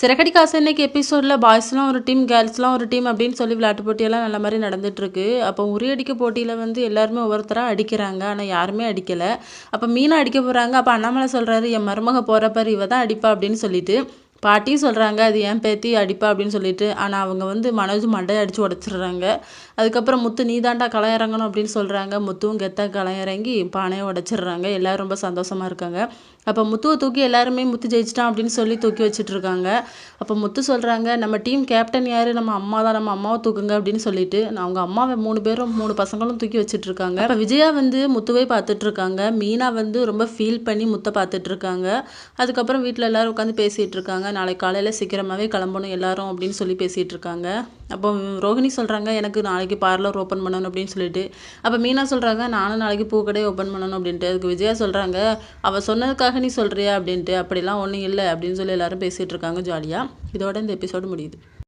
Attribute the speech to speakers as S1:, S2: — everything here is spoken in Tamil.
S1: சிறகடி காசு இன்னைக்கு எபிசோடில் பாய்ஸ்லாம் ஒரு டீம் கேர்ள்ஸ்லாம் ஒரு டீம் அப்படின்னு சொல்லி விளையாட்டு போட்டியெல்லாம் நல்ல மாதிரி நடந்துட்டுருக்கு. அப்போ உரியடிக்க போட்டியில் வந்து எல்லாருமே ஒவ்வொருத்தராக அடிக்கிறாங்க. ஆனால் யாருமே அடிக்கலை. அப்போ மீனா அடிக்க போகிறாங்க அப்போ அண்ணாமலை சொல்கிறாரு என் மருமக போகிறப்பாரு இவ தான் அடிப்பா அப்படின்னு சொல்லிட்டு. பாட்டியும் சொல்கிறாங்க அது ஏன் பேத்தி அடிப்பா? அப்படின்னு சொல்லிட்டு. ஆனால் அவங்க வந்து மனோஜ் மண்டையை அடித்து உடச்சிடுறாங்க. அதுக்கப்புறம் முத்து நீ தாண்டா களை இறங்கணும் அப்படின்னு சொல்கிறாங்க முத்துவும் கெத்த களை இறங்கி பானையை உடச்சிடுறாங்க. எல்லோரும் ரொம்ப சந்தோஷமாக இருக்காங்க. அப்போ முத்துவை தூக்கி எல்லாருமே முத்து ஜெயிச்சிட்டான் அப்படின்னு சொல்லி தூக்கி வச்சுட்ருக்காங்க. அப்போ முத்து சொல்கிறாங்க நம்ம டீம் கேப்டன் யார்? நம்ம அம்மா தான். நம்ம அம்மாவை தூக்குங்க அப்படின்னு சொல்லிட்டு அவங்க அம்மாவை மூணு பேரும் மூணு பசங்களும் தூக்கி வச்சுட்ருக்காங்க. அப்போ விஜயா வந்து முத்துவை பார்த்துட்ருக்காங்க மீனா வந்து ரொம்ப ஃபீல் பண்ணி முத்தை பார்த்துட்ருக்காங்க அதுக்கப்புறம் வீட்டில் எல்லோரும் உட்காந்து பேசிகிட்டு இருக்காங்க நாளைக்கு காலையில் சீக்கிரமாகவே கிளம்பணும் எல்லாரும் அப்படின்னு சொல்லி பேசிகிட்டு இருக்காங்க. அப்போ ரோஹிணி சொல்கிறாங்க எனக்கு நாளைக்கு பார்லர் ஓப்பன் பண்ணணும் அப்படின்னு சொல்லிட்டு. அப்போ மீனா சொல்கிறாங்க நானும் நாளைக்கு பூக்கடை ஓப்பன் பண்ணணும் அப்படின்ட்டு. அதுக்கு விஜயா சொல்கிறாங்க அவள் சொன்னதுக்காக நீ சொல்கிறியா அப்படின்ட்டு. அப்படிலாம் ஒன்றும் இல்லை அப்படின்னு சொல்லி எல்லாரும் பேசிகிட்டு இருக்காங்க ஜாலியாக இதோட இந்த எபிசோடு முடியுது.